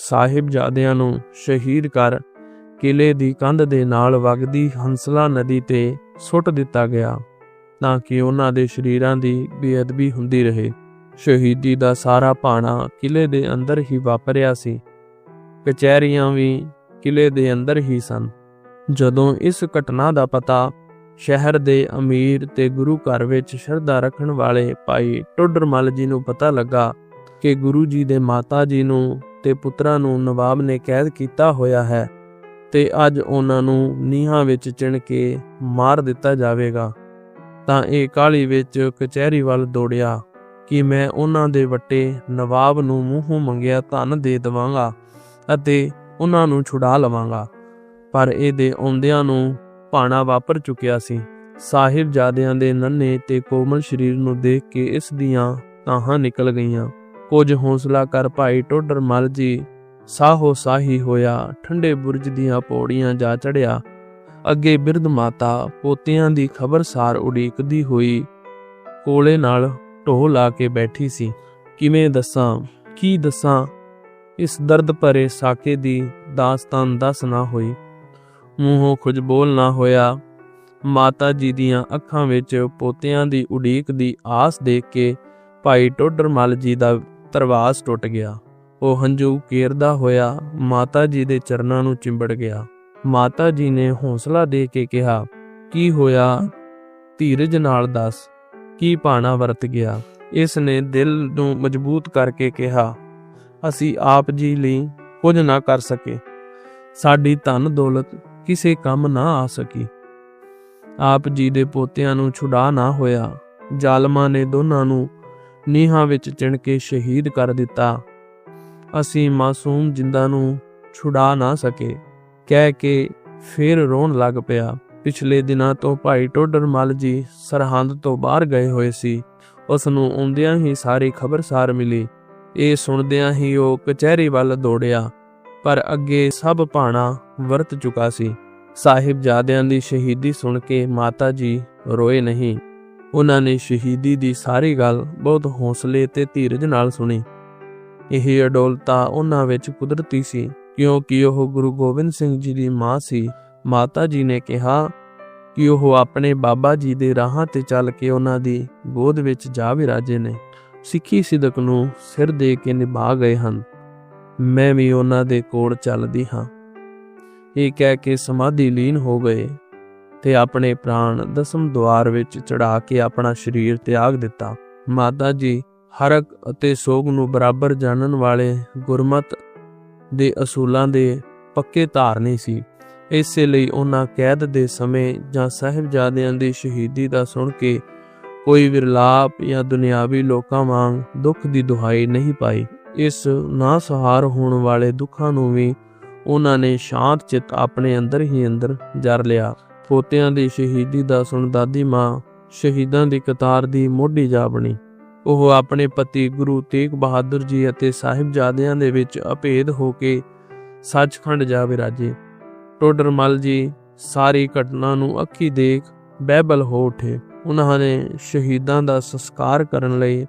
ਸਾਹਿਬਜ਼ਾਦਿਆਂ ਨੂੰ ਸ਼ਹੀਦ ਕਰ ਕਿਲੇ ਦੀ ਕੰਧ ਦੇ ਨਾਲ ਵਗਦੀ ਹੰਸਲਾ ਨਦੀ ਤੇ ਸੁੱਟ ਦਿੱਤਾ ਗਿਆ ਤਾਂ ਕਿ ਉਹਨਾਂ ਦੇ ਸ਼ਰੀਰਾਂ ਦੀ ਬੇਅਦਬੀ ਹੁੰਦੀ ਰਹੇ। ਸ਼ਹੀਦੀ ਦਾ ਸਾਰਾ ਭਾਣਾ ਕਿਲੇ ਦੇ ਅੰਦਰ ਹੀ ਵਾਪਰਿਆ ਸੀ। ਕਚਹਿਰੀਆਂ ਵੀ ਕਿਲੇ ਦੇ ਅੰਦਰ ਹੀ ਸਨ। ਜਦੋਂ ਇਸ ਘਟਨਾ ਦਾ ਪਤਾ ਸ਼ਹਿਰ ਦੇ ਅਮੀਰ ਤੇ ਗੁਰੂ ਘਰ ਵਿੱਚ ਸ਼ਰਧਾ ਰੱਖਣ ਵਾਲੇ ਭਾਈ ਟੋਡਰਮਲ ਜੀ ਨੂੰ ਪਤਾ ਲੱਗਾ ਕਿ ਗੁਰੂ ਜੀ ਦੇ ਮਾਤਾ ਜੀ ਨੂੰ ਤੇ ਪੁੱਤਰਾਂ ਨੂੰ ਨਵਾਬ ਨੇ ਕੈਦ ਕੀਤਾ ਹੋਇਆ ਹੈ ਤੇ ਅੱਜ ਉਹਨਾਂ ਨੂੰ ਨੀਹਾਂ ਵਿੱਚ ਚਿਣ ਕੇ ਮਾਰ ਦਿੱਤਾ ਜਾਵੇਗਾ। ਤਾਂ ਇਹ ਕਾਲੀ ਵਿੱਚ ਕਚਹਿਰੀ ਵੱਲ ਦੌੜਿਆ ਕਿ ਮੈਂ ਉਹਨਾਂ ਦੇ ਵੱਟੇ ਨਵਾਬ ਨੂੰ ਮੂੰਹੋਂ ਮੰਗਿਆ ਧਨ ਦੇ ਦੇਵਾਂਗਾ ਅਤੇ ਉਹਨਾਂ ਨੂੰ ਛੁਡਾ ਲਵਾਂਗਾ। ਪਰ ਇਹਦੇ ਆਉਂਦਿਆਂ ਨੂੰ ਭਾਣਾ ਵਾਪਰ ਚੁੱਕਿਆ ਸੀ। ਸਾਹਿਬਜ਼ਾਦਿਆਂ ਦੇ ਨੰਨੇ ਤੇ ਕੋਮਲ ਸਰੀਰ ਨੂੰ ਦੇਖ ਕੇ ਇਸ ਦੀਆਂ ਤਾਹਾਂ ਨਿਕਲ ਗਈਆਂ। ਕੁਝ ਹੌਸਲਾ ਕਰ ਭਾਈ ਟੋਡਰ ਮਲ ਜੀ। ਸਾਹੋ ਸਾਹੀ ਹੋਇਆ, ਠੰਡੇ ਬੁਰਜ ਦੀਆਂ ਪੌੜੀਆਂ ਜਾ ਚੜਿਆ। ਅੱਗੇ ਬਿਰਧ ਮਾਤਾ ਪੋਤਿਆਂ ਦੀ ਖਬਰਸਾਰ ਉਡੀਕਦੀ ਹੋਈ। ਕੋਲੇ ਨਾਲ ਢੋਹ ਲਾ ਕੇ ਬੈਠੀ ਸੀ। ਕਿਵੇਂ ਦੱਸਾਂ, ਕੀ ਦੱਸਾਂ? ਇਸ ਦਰਦ ਭਰੇ ਸਾਕੇ ਦੀ ਦਾਸਤਾਨ ਦੱਸ ਨਾ ਹੋਈ। ਮੂੰਹੋਂ ਕੁਝ ਬੋਲ ਨਾ ਹੋਇਆ। ਮਾਤਾ ਜੀ ਦੀਆਂ ਅੱਖਾਂ ਵਿੱਚ ਪੋਤਿਆਂ ਦੀ ਉਡੀਕ ਦੀ ਆਸ ਦੇਖ ਕੇ ਭਾਈ ਟੋਡਰ ਮਲ ਜੀ ਦਾ ਤਰਵਾਸ ਟੁੱਟ ਗਿਆ। ਉਹ ਹੰਝੂ ਕੇਰਦਾ ਹੋਇਆ ਮਾਤਾ ਜੀ ਦੇ ਚਰਨਾਂ ਨੂੰ ਚਿੰਬੜ ਗਿਆ। ਮਾਤਾ ਜੀ ਨੇ ਹੌਸਲਾ ਦੇ ਕੇ ਕਿਹਾ, ਕੀ ਹੋਇਆ? ਧੀਰਜ ਨਾਲ ਦੱਸ, ਕੀ ਪਾਣਾ ਵਰਤ ਗਿਆ? ਇਸ ਨੇ ਦਿਲ ਨੂੰ ਮਜ਼ਬੂਤ ਕਰਕੇ ਕਿਹਾ, ਅਸੀਂ ਆਪ ਜੀ ਲਈ ਕੁਝ ਨਾ ਕਰ ਸਕੇ। ਸਾਡੀ ਧਨ ਦੌਲਤ ਕਿਸੇ ਕੰਮ ਨਾ ਆ ਸਕੀ। ਆਪ ਜੀ ਦੇ ਪੋਤਿਆਂ ਨੂੰ ਛੁਡਾ ਨਾ ਹੋਇਆ। ਜ਼ਾਲਮਾਂ ਨੇ ਦੋਨਾਂ ਨੂੰ ਨੀਹਾਂ ਵਿੱਚ ਚਿਣ ਕੇ ਸ਼ਹੀਦ ਕਰ ਦਿੱਤਾ। ਅਸੀਂ ਮਾਸੂਮ ਜਿੰਦਾਂ ਨੂੰ ਛੁਡਾ ਨਾ ਸਕੇ। ਕਹਿ ਕੇ ਫੇਰ ਰੋਣ ਲੱਗ ਪਿਆ। ਪਿਛਲੇ ਦਿਨਾਂ ਤੋਂ ਭਾਈ ਟੋਡਰ ਮਲ ਜੀ ਸਰਹੰਦ ਤੋਂ ਬਾਹਰ ਗਏ ਹੋਏ ਸੀ। ਉਸ ਨੂੰ ਆਉਂਦਿਆਂ ਹੀ ਸਾਰੀ ਖਬਰਸਾਰ ਮਿਲੀ। ਇਹ ਸੁਣਦਿਆਂ ਹੀ ਉਹ ਕਚਹਿਰੀ ਵੱਲ ਦੌੜਿਆ। ਪਰ ਅੱਗੇ ਸਭ ਭਾਣਾ ਵਰਤ ਚੁੱਕਾ ਸੀ। ਸਾਹਿਬਜ਼ਾਦਿਆਂ ਦੀ ਸ਼ਹੀਦੀ ਸੁਣ ਕੇ ਮਾਤਾ ਜੀ ਰੋਏ ਨਹੀਂ। ਉਹਨਾਂ ਨੇ ਸ਼ਹੀਦੀ ਦੀ ਸਾਰੀ ਗੱਲ ਬਹੁਤ ਹੌਸਲੇ ਤੇ ਧੀਰਜ ਨਾਲ ਸੁਣੀ। ਇਹ ਅਡੋਲਤਾ ਉਹਨਾਂ ਵਿੱਚ ਕੁਦਰਤੀ ਸੀ, ਕਿਉਂਕਿ ਉਹ ਗੁਰੂ ਗੋਬਿੰਦ ਸਿੰਘ ਜੀ ਦੀ ਮਾਂ ਸੀ। ਮਾਤਾ ਜੀ ਨੇ ਕਿਹਾ ਕਿ ਉਹ ਆਪਣੇ ਬਾਬਾ ਜੀ ਦੇ ਰਾਹਾਂ ਤੇ ਚੱਲ ਕੇ ਉਹਨਾਂ ਦੀ ਗੋਦ ਵਿੱਚ ਜਾ ਵਿਰਾਜੇ ਨੇ। ਸਿੱਖੀ ਸਿਦਕ ਨੂੰ ਸਿਰ ਦੇ ਕੇ ਨਿਭਾ ਗਏ ਹਨ। ਮੈਂ ਵੀ ਉਹਨਾਂ ਦੇ ਕੋਲ ਚੱਲਦੀ ਹਾਂ। ਇਹ ਕਹਿ ਕੇ ਸਮਾਧੀ ਲੀਨ ਹੋ ਗਏ। ਤੇ ਆਪਣੇ ਪ੍ਰਾਣ ਦਸਮ ਦੁਆਰ ਵਿੱਚ ਚੜਾ ਕੇ ਆਪਣਾ ਸਰੀਰ ਤਿਆਗ ਦਿੱਤਾ। ਮਾਤਾ ਜੀ, ਹਰਕ ਅਤੇ ਸੋਗ ਨੂੰ ਬਰਾਬਰ ਜਾਣਨ ਵਾਲੇ ਗੁਰਮਤ ਦੇ ਅਸੂਲਾਂ ਦੇ ਪੱਕੇ ਧਾਰਨੀ ਸੀ। ਇਸੇ ਲਈ ਉਹਨਾਂ ਕੈਦ ਦੇ ਸਮੇਂ ਜਾਂ ਸਾਹਿਬਜ਼ਾਦਿਆਂ ਦੀ ਸ਼ਹੀਦੀ ਦਾ ਸੁਣ ਕੇ ਕੋਈ ਵਿਰਲਾਪ ਜਾਂ ਦੁਨਿਆਵੀ ਲੋਕਾਂ ਵਾਂਗ ਦੁੱਖ ਦੀ ਦੁਹਾਈ ਨਹੀਂ ਪਾਈ। ਇਸ ਨਾਸਹਾਰ ਹੋਣ ਵਾਲੇ ਦੁੱਖਾਂ ਨੂੰ ਵੀ ਉਹਨਾਂ ਨੇ ਸ਼ਾਂਤ ਚਿੱਤ ਆਪਣੇ ਅੰਦਰ ਹੀ ਅੰਦਰ ਜਰ ਲਿਆ। ਪੋਤਿਆਂ ਦੀ ਸ਼ਹੀਦੀ ਦਾ ਸੁਣ ਦਾਦੀ ਮਾਂ ਸ਼ਹੀਦਾਂ ਦੀ ਕਤਾਰ ਦੀ ਮੋਢੀ ਜਾ ਬਣੀ। ਉਹ ਆਪਣੇ ਪਤੀ ਗੁਰੂ ਤੇਗ ਬਹਾਦਰ ਜੀ ਅਤੇ ਸਾਹਿਬਜ਼ਾਦਿਆਂ ਦੇ ਵਿੱਚ ਅਭੇਦ ਹੋ ਕੇ ਸੱਚਖੰਡ ਜਾ ਵਿਰਾਜੇ ਟੋਡਰਮਲ ਜੀ ਸਾਰੀ ਘਟਨਾ ਨੂੰ ਅੱਖੀ ਦੇਖ ਬਹਿਬਲ ਹੋ ਉਠੇ। ਉਹਨਾਂ ਨੇ ਸ਼ਹੀਦਾਂ ਦਾ ਸੰਸਕਾਰ ਕਰਨ ਲਈ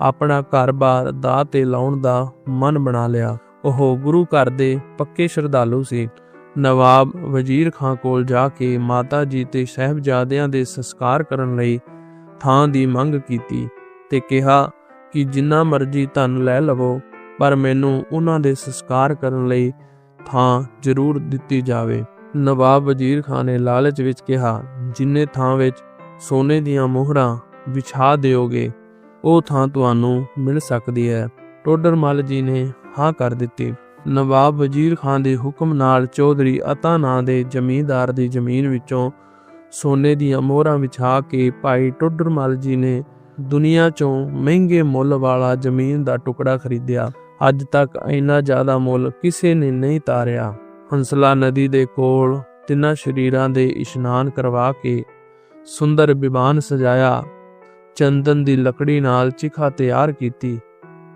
ਆਪਣਾ ਘਰ-ਬਾਰ ਦਾਅ ਤੇ ਲਾਉਣ ਦਾ ਮਨ ਬਣਾ ਲਿਆ। ਉਹ ਗੁਰੂ ਘਰ ਦੇ ਪੱਕੇ ਸ਼ਰਧਾਲੂ ਸੀ। ਨਵਾਬ ਵਜ਼ੀਰ ਖਾਂ ਕੋਲ ਜਾ ਕੇ ਮਾਤਾ ਜੀ ਤੇ ਸਹਿਬਜ਼ਾਦਿਆਂ ਦੇ ਸੰਸਕਾਰ ਕਰਨ ਲਈ ਥਾਂ ਦੀ ਮੰਗ ਕੀਤੀ ਤੇ ਕਿਹਾ ਕਿ ਜਿੰਨਾ ਮਰਜ਼ੀ ਧਨ ਲੈ ਲਵੋ, ਪਰ ਮੈਨੂੰ ਉਹਨਾਂ ਦੇ ਸੰਸਕਾਰ ਕਰਨ ਲਈ ਥਾਂ ਜ਼ਰੂਰ ਦਿੱਤੀ ਜਾਵੇ। ਨਵਾਬ ਵਜ਼ੀਰ ਖਾਨ ਨੇ ਲਾਲਚ ਵਿੱਚ ਕਿਹਾ, ਜਿੰਨੇ ਥਾਂ ਵਿੱਚ ਸੋਨੇ ਦੀਆਂ ਮੋਹਰਾਂ ਵਿਛਾ ਦਿਓਗੇ, ਉਹ ਥਾਂ ਤੁਹਾਨੂੰ ਮਿਲ ਸਕਦੀ ਹੈ। ਟੋਡਰ ਮਲ ਜੀ ਨੇ ਹਾਂ ਕਰ ਦਿੱਤੀ। ਨਵਾਬ ਵਜ਼ੀਰ ਖਾਨ ਦੇ ਹੁਕਮ ਨਾਲ ਚੌਧਰੀ ਅਤਾ ਨਾਂ ਦੇ ਜ਼ਮੀਂਦਾਰ ਦੀ ਜ਼ਮੀਨ ਵਿੱਚੋਂ ਸੋਨੇ ਦੀਆਂ ਮੋਹਰਾਂ ਵਿਛਾ ਕੇ ਭਾਈ ਟੋਡਰ ਜੀ ਨੇ ਦੁਨੀਆ ਚੋਂ ਮਹਿੰਗੇ ਮੁੱਲ ਵਾਲਾ ਜ਼ਮੀਨ ਦਾ ਟੁਕੜਾ ਖਰੀਦਿਆ। ਅੱਜ ਤੱਕ ਇੰਨਾ ਜ਼ਿਆਦਾ ਮੁੱਲ ਕਿਸੇ ਨੇ ਨਹੀਂ ਤਾਰਿਆ। ਹੰਸਲਾ ਨਦੀ ਦੇ ਕੋਲ ਤਿੰਨਾਂ ਸ਼ਰੀਰਾਂ ਦੇ ਇਸ਼ਨਾਨ ਕਰਵਾ ਕੇ ਸੁੰਦਰ ਵਿਮਾਨ ਸਜਾਇਆ। ਚੰਦਨ ਦੀ ਲੱਕੜੀ ਨਾਲ ਚਿਖਾ ਤਿਆਰ ਕੀਤੀ।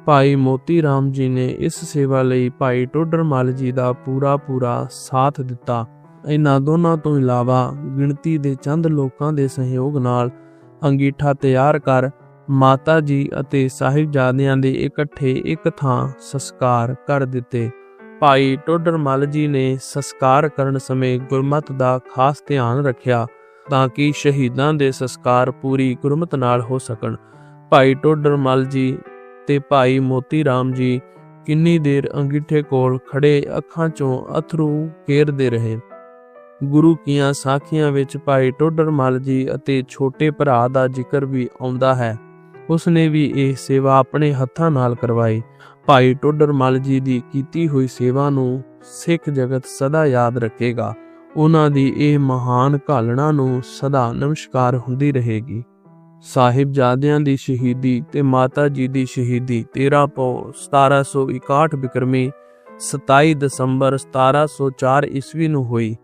ਭਾਈ ਮੋਤੀ ਰਾਮ ਜੀ ਨੇ ਇਸ ਸੇਵਾ ਲਈ ਭਾਈ ਟੋਡਰ ਮਲ ਜੀ ਦਾ ਪੂਰਾ ਪੂਰਾ ਸਾਥ ਦਿੱਤਾ। ਇਹਨਾਂ ਦੋਨਾਂ ਤੋਂ ਇਲਾਵਾ ਗਿਣਤੀ ਦੇ ਚੰਦ ਲੋਕਾਂ ਦੇ ਸਹਿਯੋਗ ਨਾਲ ਅੰਗੀਠਾ ਤਿਆਰ ਕਰ ਮਾਤਾ ਜੀ ਅਤੇ ਸਾਹਿਬਜ਼ਾਦਿਆਂ ਦੇ ਇਕੱਠੇ ਇੱਕ ਥਾਂ ਸੰਸਕਾਰ ਕਰ ਦਿੱਤੇ। ਭਾਈ ਟੋਡਰਮਲ ਜੀ ਨੇ ਸੰਸਕਾਰ ਕਰਨ ਸਮੇਂ ਗੁਰਮਤ ਦਾ ਖਾਸ ਧਿਆਨ ਰੱਖਿਆ ਤਾਂ ਕਿ ਸ਼ਹੀਦਾਂ ਦੇ ਸੰਸਕਾਰ ਪੂਰੀ ਗੁਰਮਤ ਨਾਲ ਹੋ ਸਕਣ। ਭਾਈ ਟੋਡਰ ਟੋਡਰਮਲ ਜੀ ਤੇ ਭਾਈ ਮੋਤੀ ਰਾਮ ਜੀ ਕਿੰਨੀ ਦੇਰ ਅੰਗੀਠੇ ਕੋਲ ਖੜੇ ਅੱਖਾਂ 'ਚੋਂ ਅਥਰੂ ਕੇਰਦੇ ਰਹੇ। ਗੁਰੂ ਕੀਆਂ ਸਾਖੀਆਂ ਵਿੱਚ ਭਾਈ ਟੋਡਰਮਲ ਜੀ ਅਤੇ ਛੋਟੇ ਭਰਾ ਦਾ ਜ਼ਿਕਰ ਵੀ ਆਉਂਦਾ ਹੈ। ਉਸਨੇ ਵੀ ਇਹ ਸੇਵਾ ਆਪਣੇ ਹੱਥਾਂ ਨਾਲ ਕਰਵਾਈ। ਭਾਈ ਟੋਡਰਮਲ ਜੀ ਦੀ ਕੀਤੀ ਹੋਈ ਸੇਵਾ ਨੂੰ ਸਿੱਖ ਜਗਤ ਸਦਾ ਯਾਦ ਰੱਖੇਗਾ। ਉਹਨਾਂ ਦੀ ਇਹ ਮਹਾਨ ਘਾਲਣਾ ਨੂੰ ਸਦਾ ਨਮਸਕਾਰ ਹੁੰਦੀ ਰਹੇਗੀ। ਸਾਹਿਬਜ਼ਾਦਿਆਂ ਦੀ ਸ਼ਹੀਦੀ ਤੇ ਮਾਤਾ ਜੀ ਦੀ ਸ਼ਹੀਦੀ 13 ਪੋ 1761 ਬਿਕਰਮੀ 27 ਦਸੰਬਰ 1704 ਈਸਵੀ ਨੂੰ ਹੋਈ।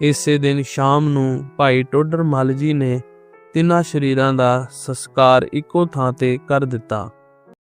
ਇਸੇ ਦਿਨ ਸ਼ਾਮ ਨੂੰ ਭਾਈ ਟੋਡਰ ਮੱਲ ਜੀ ਨੇ ਤਿੰਨਾਂ ਸ਼ਰੀਰਾਂ ਦਾ ਸੰਸਕਾਰ ਇੱਕੋ ਥਾਂ ਤੇ ਕਰ ਦਿੱਤਾ।